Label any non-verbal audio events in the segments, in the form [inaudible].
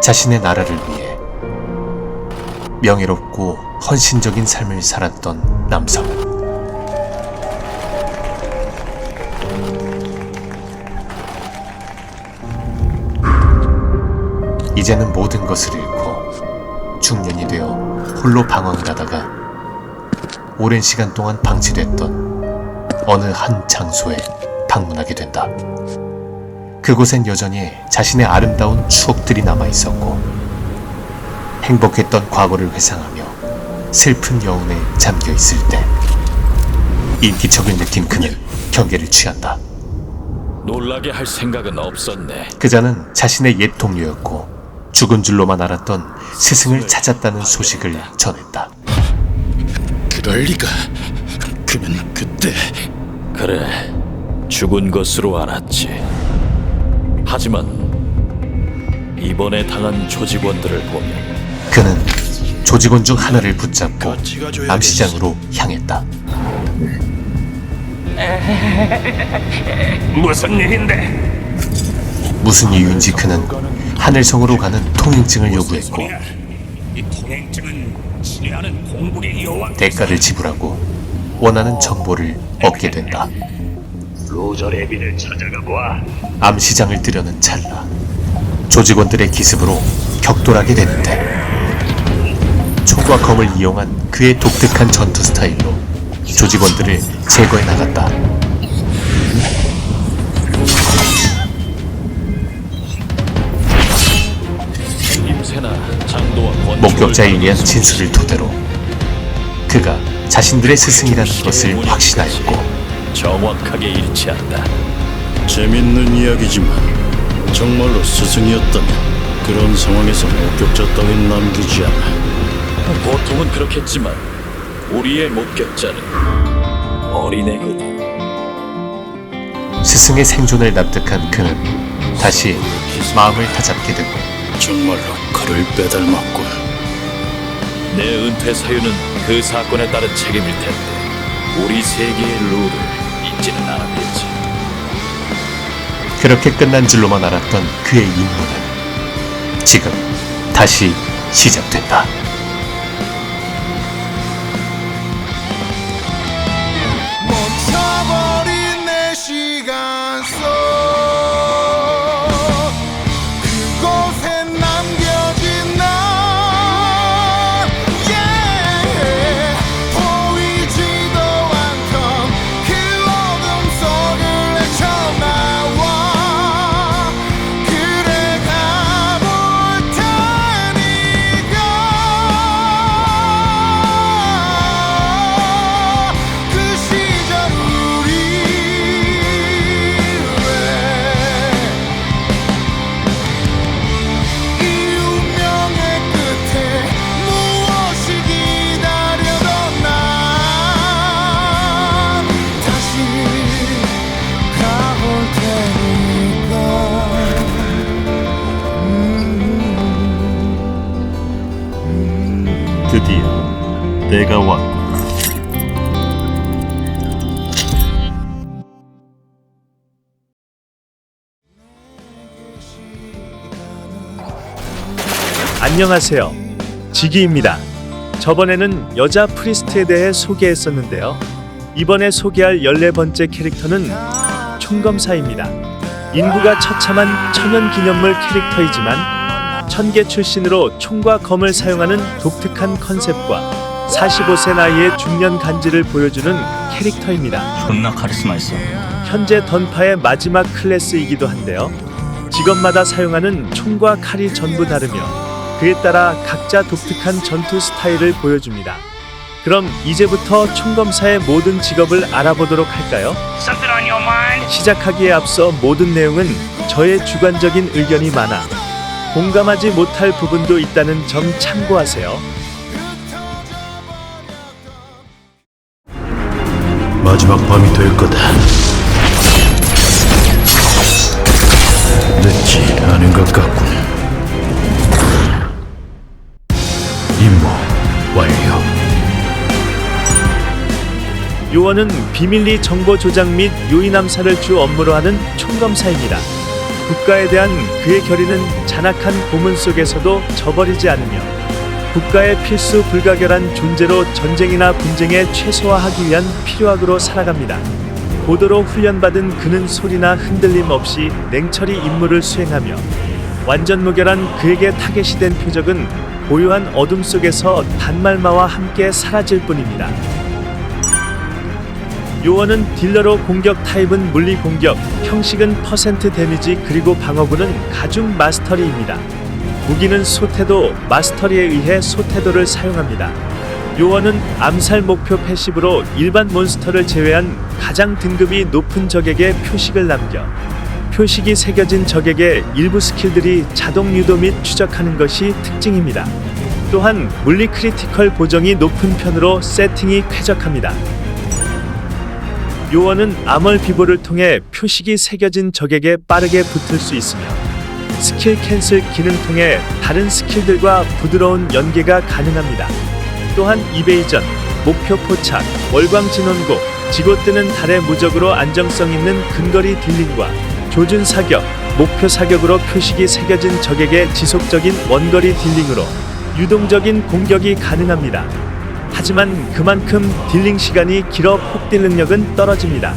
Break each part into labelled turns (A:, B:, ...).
A: 자신의 나라를 위해 명예롭고 헌신적인 삶을 살았던 남성은 이제는 모든 것을 잃고 중년이 되어 홀로 방황하다가 오랜 시간 동안 방치됐던 어느 한 장소에 방문하게 된다. 그곳엔 여전히 자신의 아름다운 추억들이 남아 있었고 행복했던 과거를 회상하며 슬픈 여운에 잠겨 있을 때 인기척을 느낀 그는 경계를 취한다.
B: 놀라게 할 생각은 없었네.
A: 그자는 자신의 옛 동료였고 죽은 줄로만 알았던 스승을 찾았다는 소식을 전했다.
C: 그럴 리가. 그는 그때
B: 그래, 죽은 것으로 알았지. 하지만 이번에 당한 조직원들을 보면
A: 그는 조직원 중 하나를 붙잡고 암시장으로 향했다. [laughs]
D: 무슨 일인데?
A: 무슨 이유인지 그는 하늘성으로 가는 통행증을 요구했고
D: 이 통행증은 지뢰하는 공국의 여왕
A: 대가를 지불하고 원하는 정보를 얻게 된다.
D: 로저 레빈을 찾아가 봐.
A: 암시장을 뜨려는 찰나. 조직원들의 기습으로 격돌하게 되는데. 총과 검을 이용한 그의 독특한 전투 스타일로 조직원들을 제거해 나갔다. 목격자에 의한 진술을 토대로 그가 자신들의 스승이라는 것을 확신하였고
B: 정확하게 일치한다.
C: 재밌는 이야기지만 정말로 스승이었다면 그런 상황에서 목격자 따윈 남기지 않아.
B: 보통은 그렇겠지만 우리의 목격자는 어린애거든.
A: 스승의 생존을 납득한 그는 다시 마음을 다잡게 되고
C: 정말로 그를 빼닮았군.
B: 내 은퇴 사유는 그 사건에 따른 책임일 텐데 우리 세계의 룰을 잊지는 않았겠지.
A: 그렇게 끝난 줄로만 알았던 그의 임무는 지금 다시 시작된다.
E: 안녕하세요. 지기입니다. 저번에는 여자 프리스트에 대해 소개했었는데요. 이번에 소개할 14번째 캐릭터는 총검사입니다. 인구가 처참한 천연 기념물 캐릭터이지만 천계 출신으로 총과 검을 사용하는 독특한 컨셉과 45세 나이의 중년 간지를 보여주는 캐릭터입니다.
F: 존나 카리스마 있어.
E: 현재 던파의 마지막 클래스이기도 한데요. 직업마다 사용하는 총과 칼이 전부 다르며 그에 따라 각자 독특한 전투 스타일을 보여줍니다. 그럼 이제부터 총검사의 모든 직업을 알아보도록 할까요? 시작하기에 앞서 모든 내용은 저의 주관적인 의견이 많아 공감하지 못할 부분도 있다는 점 참고하세요.
C: 마지막 밤이 될 거다. 늦지 않은 것 같군.
E: 요원은 비밀리 정보 조작 및 요인 암살을 주 업무로 하는 총검사입니다. 국가에 대한 그의 결의는 잔악한 고문 속에서도 저버리지 않으며 국가의 필수 불가결한 존재로 전쟁이나 분쟁에 최소화하기 위한 필요악으로 살아갑니다. 고도로 훈련받은 그는 소리나 흔들림 없이 냉철히 임무를 수행하며 완전 무결한 그에게 타겟이 된 표적은 고요한 어둠 속에서 단말마와 함께 사라질 뿐입니다. 요원은 딜러로 공격 타입은 물리 공격, 형식은 퍼센트 데미지 그리고 방어구는 가중 마스터리입니다. 무기는 소태도 마스터리에 의해 소태도를 사용합니다. 요원은 암살 목표 패시브로 일반 몬스터를 제외한 가장 등급이 높은 적에게 표식을 남겨 표식이 새겨진 적에게 일부 스킬들이 자동 유도 및 추적하는 것이 특징입니다. 또한 물리 크리티컬 보정이 높은 편으로 세팅이 쾌적합니다. 요원은 암월 비보를 통해 표식이 새겨진 적에게 빠르게 붙을 수 있으며 스킬 캔슬 기능 통해 다른 스킬들과 부드러운 연계가 가능합니다. 또한 이베이전, 목표 포착, 월광 진원고, 지고 뜨는 달의 무적으로 안정성 있는 근거리 딜링과 조준 사격, 목표 사격으로 표식이 새겨진 적에게 지속적인 원거리 딜링으로 유동적인 공격이 가능합니다. 하지만 그만큼 딜링 시간이 길어 폭딜 능력은 떨어집니다.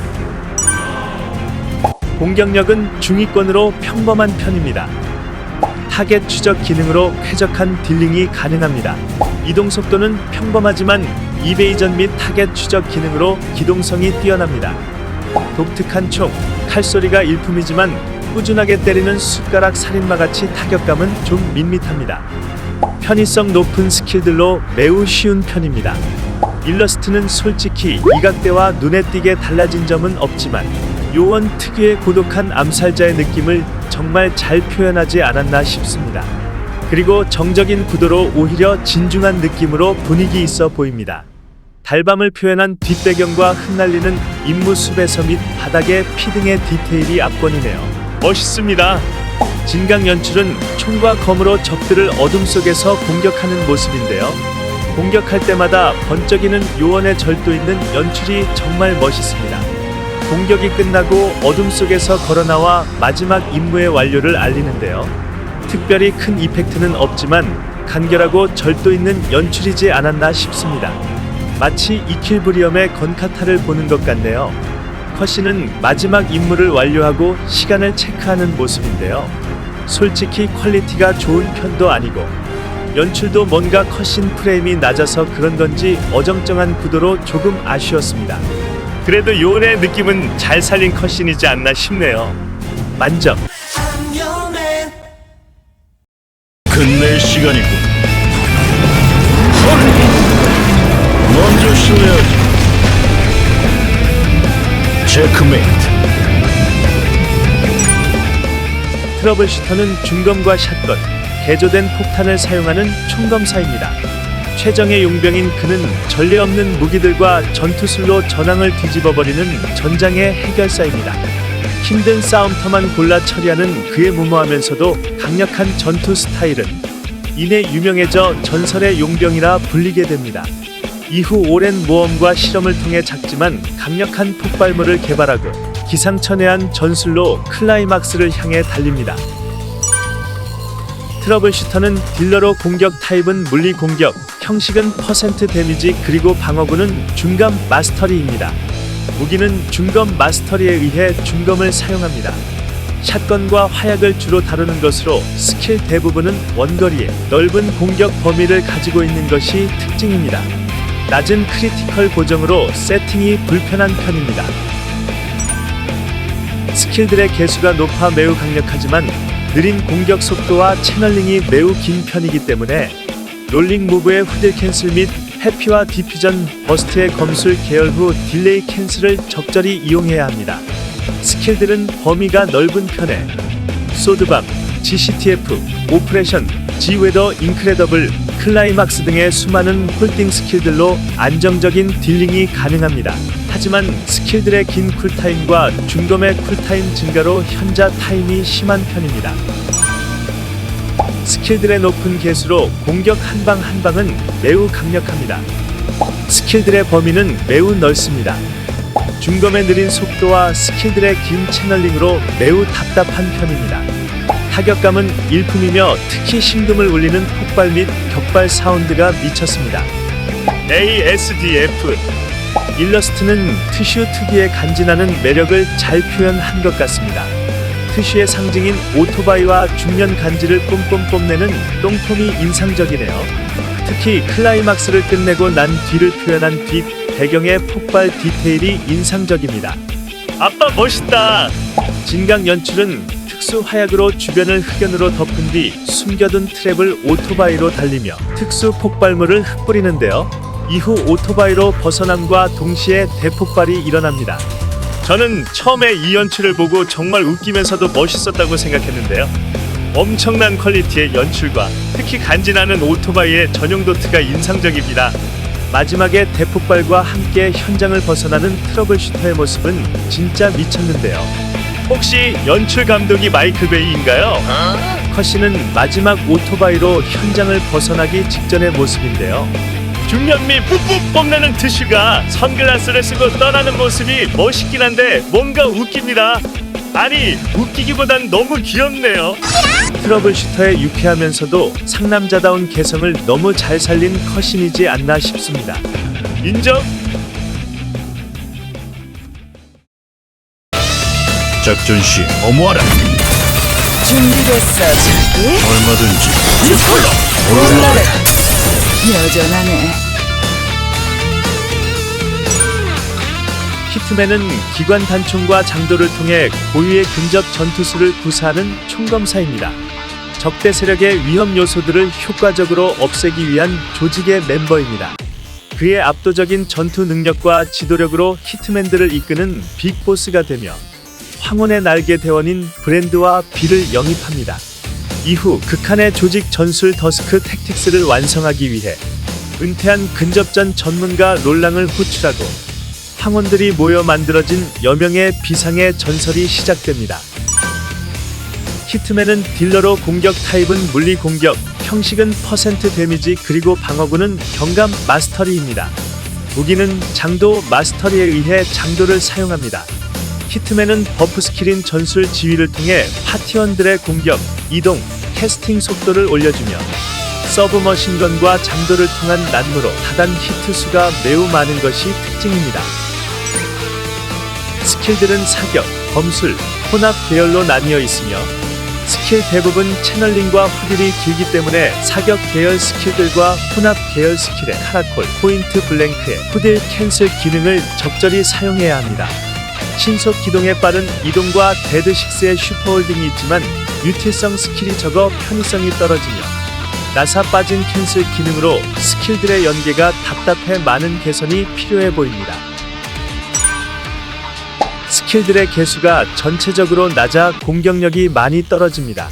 E: 공격력은 중위권으로 평범한 편입니다. 타겟 추적 기능으로 쾌적한 딜링이 가능합니다. 이동 속도는 평범하지만 이베이전 및 타겟 추적 기능으로 기동성이 뛰어납니다. 독특한 총, 칼소리가 일품이지만 꾸준하게 때리는 숟가락 살인마 같이 타격감은 좀 밋밋합니다. 편의성 높은 스킬들로 매우 쉬운 편입니다. 일러스트는 솔직히 이각대와 눈에 띄게 달라진 점은 없지만 요원 특유의 고독한 암살자의 느낌을 정말 잘 표현하지 않았나 싶습니다. 그리고 정적인 구도로 오히려 진중한 느낌으로 분위기 있어 보입니다. 달밤을 표현한 뒷배경과 흩날리는 임무 숲에서 및 바닥의 피 등의 디테일이 압권이네요. 멋있습니다. 진강 연출은 총과 검으로 적들을 어둠 속에서 공격하는 모습인데요. 공격할 때마다 번쩍이는 요원의 절도 있는 연출이 정말 멋있습니다. 공격이 끝나고 어둠 속에서 걸어나와 마지막 임무의 완료를 알리는데요. 특별히 큰 이펙트는 없지만 간결하고 절도 있는 연출이지 않았나 싶습니다. 마치 이킬브리엄의 건카타를 보는 것 같네요. 컷신은 마지막 임무를 완료하고 시간을 체크하는 모습인데요. 솔직히 퀄리티가 좋은 편도 아니고 연출도 뭔가 컷신 프레임이 낮아서 그런 건지 어정쩡한 구도로 조금 아쉬웠습니다. 그래도 요원의 느낌은 잘 살린 컷신이지 않나 싶네요. 만점.
C: 끝낼 시간이군. 먼저 실례하지. 체크메이트.
E: 트러블 슈터는 중검과 샷건, 개조된 폭탄을 사용하는 총검사입니다. 최정의 용병인 그는 전례 없는 무기들과 전투술로 전황을 뒤집어버리는 전장의 해결사입니다. 힘든 싸움터만 골라 처리하는 그의 무모하면서도 강력한 전투 스타일은 이내 유명해져 전설의 용병이라 불리게 됩니다. 이후 오랜 모험과 실험을 통해 작지만 강력한 폭발물을 개발하고 기상천외한 전술로 클라이막스를 향해 달립니다. 트러블 슈터는 딜러로 공격 타입은 물리 공격, 형식은 퍼센트 데미지 그리고 방어구는 중검 마스터리입니다. 무기는 중검 마스터리에 의해 중검을 사용합니다. 샷건과 화약을 주로 다루는 것으로 스킬 대부분은 원거리에 넓은 공격 범위를 가지고 있는 것이 특징입니다. 낮은 크리티컬 고정으로 세팅이 불편한 편입니다. 스킬들의 개수가 높아 매우 강력하지만 느린 공격 속도와 채널링이 매우 긴 편이기 때문에 롤링 무브의 후딜 캔슬 및 해피와 디퓨전 버스트의 검술 계열 후 딜레이 캔슬을 적절히 이용해야 합니다. 스킬들은 범위가 넓은 편에 소드밤, GCTF, 오프레션, 지웨더 인크레더블, 클라이막스 등의 수많은 홀딩 스킬들로 안정적인 딜링이 가능합니다. 하지만 스킬들의 긴 쿨타임과 중검의 쿨타임 증가로 현자 타임이 심한 편입니다. 스킬들의 높은 개수로 공격 한 방 한 방은 매우 강력합니다. 스킬들의 범위는 매우 넓습니다. 중검의 느린 속도와 스킬들의 긴 채널링으로 매우 답답한 편입니다. 타격감은 일품이며 특히 심금을 울리는 폭발 및 격발 사운드가 미쳤습니다. ASDF 일러스트는 트슈 특유의 간지나는 매력을 잘 표현한 것 같습니다. 트슈의 상징인 오토바이와 중년 간지를 뿜뿜 뽐내는 똥폼이 인상적이네요. 특히 클라이막스를 끝내고 난 뒤를 표현한 뒷 배경의 폭발 디테일이 인상적입니다. 아빠 멋있다. 진강 연출은 특수 화약으로 주변을 흑연으로 덮은 뒤 숨겨둔 트랩을 오토바이로 달리며 특수 폭발물을 흩뿌리는데요. 이후 오토바이로 벗어남과 동시에 대폭발이 일어납니다. 저는 처음에 이 연출을 보고 정말 웃기면서도 멋있었다고 생각했는데요. 엄청난 퀄리티의 연출과 특히 간지나는 오토바이의 전용 도트가 인상적입니다. 마지막에 대폭발과 함께 현장을 벗어나는 트러블 슈터의 모습은 진짜 미쳤는데요. 혹시 연출 감독이 마이클 베이인가요? 컷신은 마지막 오토바이로 현장을 벗어나기 직전의 모습인데요. 중년미 뿜뿜 뽐내는 트슈가 선글라스를 쓰고 떠나는 모습이 멋있긴 한데 뭔가 웃깁니다. 아니 웃기기보단 너무 귀엽네요. 트러블 슈터의 유쾌하면서도 상남자다운 개성을 너무 잘 살린 컷신이지 않나 싶습니다. 인정?
C: 작전 시 어모하라
F: 준비됐어, 자기?
C: 얼마든지
F: 올라라. 여전하네.
E: 히트맨은 기관 단총과 장도를 통해 고유의 근접 전투수를 구사하는 총검사입니다. 적대 세력의 위험 요소들을 효과적으로 없애기 위한 조직의 멤버입니다. 그의 압도적인 전투 능력과 지도력으로 히트맨들을 이끄는 빅보스가 되며 황혼의 날개 대원인 브랜드와 비를 영입합니다. 이후 극한의 조직 전술 더스크 택틱스를 완성하기 위해 은퇴한 근접전 전문가 롤랑을 호출하고 황혼들이 모여 만들어진 여명의 비상의 전설이 시작됩니다. 히트맨은 딜러로 공격 타입은 물리 공격, 형식은 퍼센트 데미지 그리고 방어구는 경감 마스터리입니다. 무기는 장도 마스터리에 의해 장도를 사용합니다. 히트맨은 버프 스킬인 전술 지휘를 통해 파티원들의 공격, 이동, 캐스팅 속도를 올려주며 서브머신건과 장도를 통한 난무로 다단 히트 수가 매우 많은 것이 특징입니다. 스킬들은 사격, 검술, 혼합 계열로 나뉘어 있으며 스킬 대부분 채널링과 후딜이 길기 때문에 사격 계열 스킬들과 혼합 계열 스킬의 카라콜, 포인트 블랭크의 후딜 캔슬 기능을 적절히 사용해야 합니다. 신속 기동에 빠른 이동과 데드식스의 슈퍼홀딩이 있지만 유틸성 스킬이 적어 편의성이 떨어지며 나사 빠진 캔슬 기능으로 스킬들의 연계가 답답해 많은 개선이 필요해 보입니다. 스킬들의 개수가 전체적으로 낮아 공격력이 많이 떨어집니다.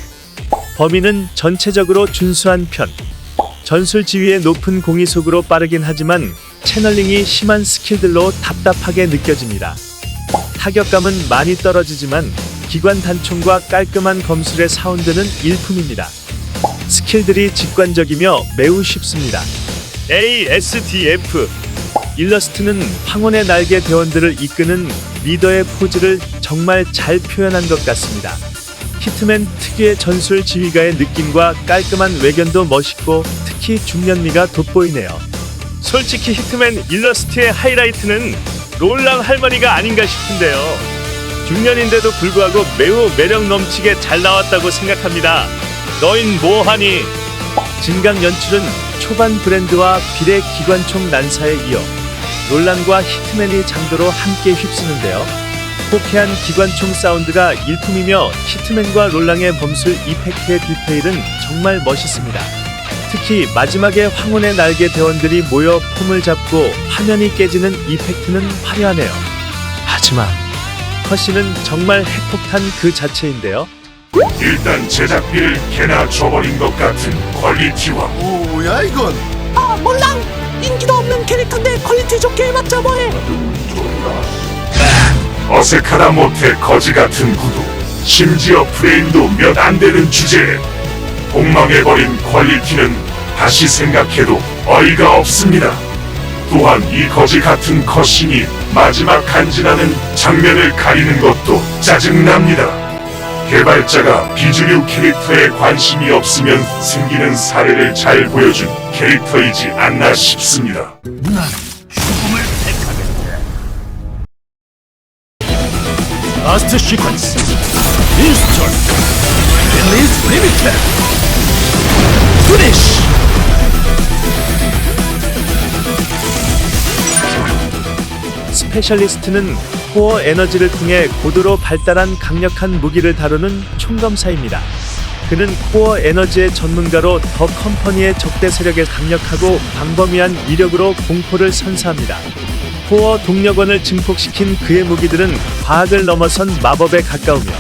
E: 범위는 전체적으로 준수한 편. 전술 지휘의 높은 공이 속으로 빠르긴 하지만 채널링이 심한 스킬들로 답답하게 느껴집니다. 타격감은 많이 떨어지지만 기관 단총과 깔끔한 검술의 사운드는 일품입니다. 스킬들이 직관적이며 매우 쉽습니다. ASDF 일러스트는 황혼의 날개 대원들을 이끄는 리더의 포즈를 정말 잘 표현한 것 같습니다. 히트맨 특유의 전술 지휘가의 느낌과 깔끔한 외견도 멋있고 특히 중년미가 돋보이네요. 솔직히 히트맨 일러스트의 하이라이트는 롤랑 할머니가 아닌가 싶은데요. 중년인데도 불구하고 매우 매력 넘치게 잘 나왔다고 생각합니다. 너흰 뭐하니? 진강 연출은 초반 브랜드와 비례 기관총 난사에 이어 롤란과 히트맨이 장도로 함께 휩쓰는데요. 호쾌한 기관총 사운드가 일품이며 히트맨과 롤랑의 범술 이펙트의 디테일은 정말 멋있습니다. 특히 마지막에 황혼의 날개 대원들이 모여 폼을 잡고 화면이 깨지는 이펙트는 화려하네요. 하지만 컷신은 정말 핵폭탄 그 자체인데요.
G: 일단 제작비를 개나 줘버린 것 같은 퀄리티와
H: 뭐야 이건?
I: 아 몰랑 인기도 없는 캐릭터인데 퀄리티 좋게 해봤자 뭐해?
G: 어색하다 못해 거지 같은 구도. 심지어 프레임도 몇 안 되는 주제에 폭망해버린 퀄리티는 다시 생각해도 어이가 없습니다. 또한 이 거지 같은 컷신이 마지막 간지나는 장면을 가리는 것도 짜증납니다. 개발자가 비주류 캐릭터에 관심이 없으면 생기는 사례를 잘 보여준 캐릭터이지 않나 싶습니다.
C: 라스트 시퀀스. 인스톨 릴리즈 리미트 피니쉬.
E: 스페셜리스트는 코어 에너지를 통해 고도로 발달한 강력한 무기를 다루는 총검사입니다. 그는 코어 에너지의 전문가로 더 컴퍼니의 적대 세력에 강력하고 광범위한 위력으로 공포를 선사합니다. 코어 동력원을 증폭시킨 그의 무기들은 과학을 넘어선 마법에 가까우며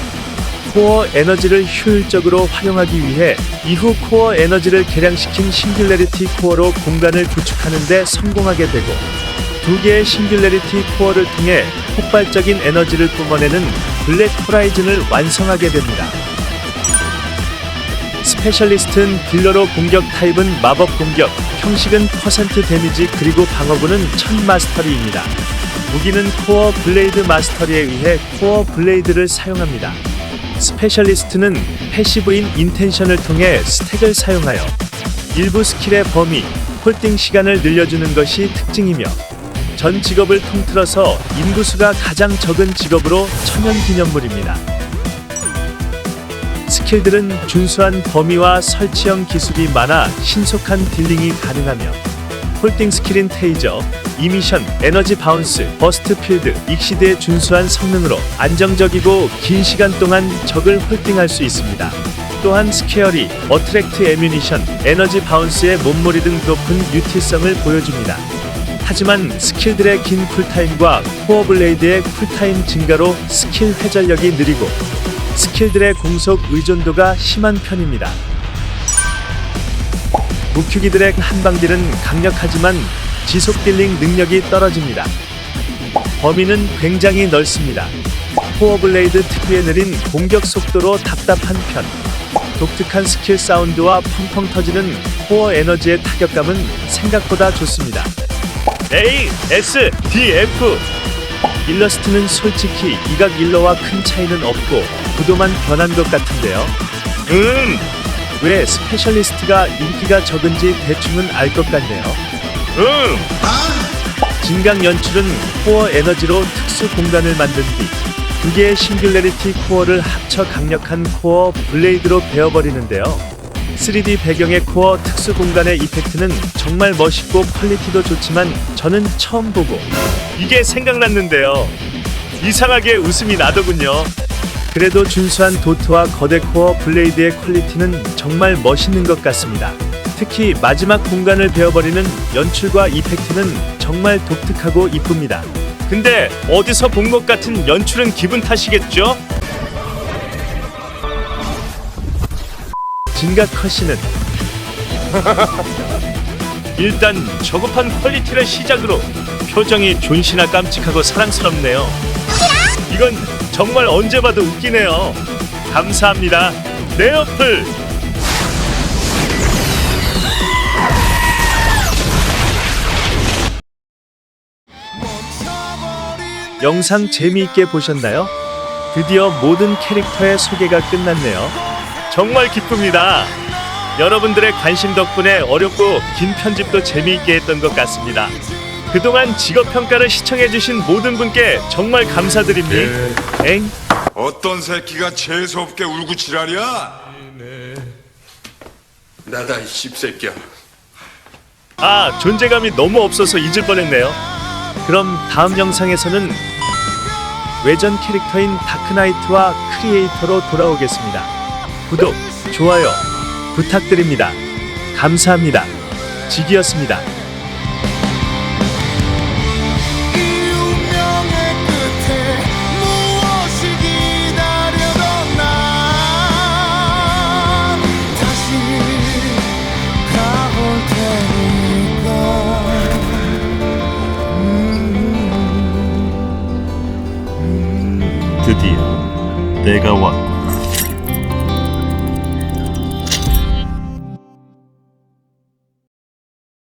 E: 코어 에너지를 효율적으로 활용하기 위해 이후 코어 에너지를 개량시킨 싱귤레리티 코어로 공간을 구축하는 데 성공하게 되고 두 개의 싱귤레리티 코어를 통해 폭발적인 에너지를 뿜어내는 블랙 호라이즌을 완성하게 됩니다. 스페셜리스트는 딜러로 공격 타입은 마법 공격, 형식은 퍼센트 데미지 그리고 방어구는 천 마스터리입니다. 무기는 코어 블레이드 마스터리에 의해 코어 블레이드를 사용합니다. 스페셜리스트는 패시브인 인텐션을 통해 스택을 사용하여 일부 스킬의 범위, 홀딩 시간을 늘려주는 것이 특징이며 전 직업을 통틀어서 인구수가 가장 적은 직업으로 천연 기념물입니다. 스킬들은 준수한 범위와 설치형 기술이 많아 신속한 딜링이 가능하며 홀딩 스킬인 테이저, 이미션, 에너지 바운스, 버스트 필드, 익시드의 준수한 성능으로 안정적이고 긴 시간 동안 적을 홀딩할 수 있습니다. 또한 스케어리, 어트랙트 에뮤니션, 에너지 바운스의 몸무리 등 높은 유틸성을 보여줍니다. 하지만 스킬들의 긴 쿨타임과 코어 블레이드의 쿨타임 증가로 스킬 회전력이 느리고 스킬들의 공속 의존도가 심한 편입니다. 무큐기들의 한방딜은 강력하지만 지속 딜링 능력이 떨어집니다. 범위는 굉장히 넓습니다. 코어 블레이드 특유의 느린 공격 속도로 답답한 편. 독특한 스킬 사운드와 펑펑 터지는 코어 에너지의 타격감은 생각보다 좋습니다. A, S, D, F 일러스트는 솔직히 이각 일러와 큰 차이는 없고 구도만 변한 것 같은데요. 음, 왜 스페셜리스트가 인기가 적은지 대충은 알 것 같네요. 음, 진강 연출은 코어 에너지로 특수 공간을 만든 뒤 두 개의 싱귤레리티 코어를 합쳐 강력한 코어 블레이드로 베어버리는데요. 3D 배경의 코어 특수 공간의 이펙트는 정말 멋있고 퀄리티도 좋지만 저는 처음 보고 이게 생각났는데요. 이상하게 웃음이 나더군요. 그래도 준수한 도트와 거대 코어 블레이드의 퀄리티는 정말 멋있는 것 같습니다. 특히 마지막 공간을 베어버리는 연출과 이펙트는 정말 독특하고 이쁩니다. 근데 어디서 본 것 같은 연출은 기분 탓이겠죠? 진각 컷신은 [laughs] 일단 저급한 퀄리티를 시작으로 표정이 존시나 깜찍하고 사랑스럽네요. 이건 정말 언제 봐도 웃기네요. 감사합니다. 내 어플. 영상 재미있게 보셨나요? 드디어 모든 캐릭터의 소개가 끝났네요. 정말 기쁩니다. 여러분들의 관심 덕분에 어렵고 긴 편집도 재미있게 했던 것 같습니다. 그동안 직업평가를 시청해주신 모든 분께 정말 감사드립니다. 엥?
J: 어떤 새끼가 재수없게 울고 지랄이야? 나다 이 씹새끼야
E: 아, 존재감이 너무 없어서 잊을 뻔했네요. 그럼 다음 영상에서는 외전 캐릭터인 다크나이트와 크리에이터로 돌아오겠습니다. 구독, 좋아요 부탁드립니다. 감사합니다. 지기였습니다.
H: 다시 가볼 테니까
C: 드디어 내가 왔고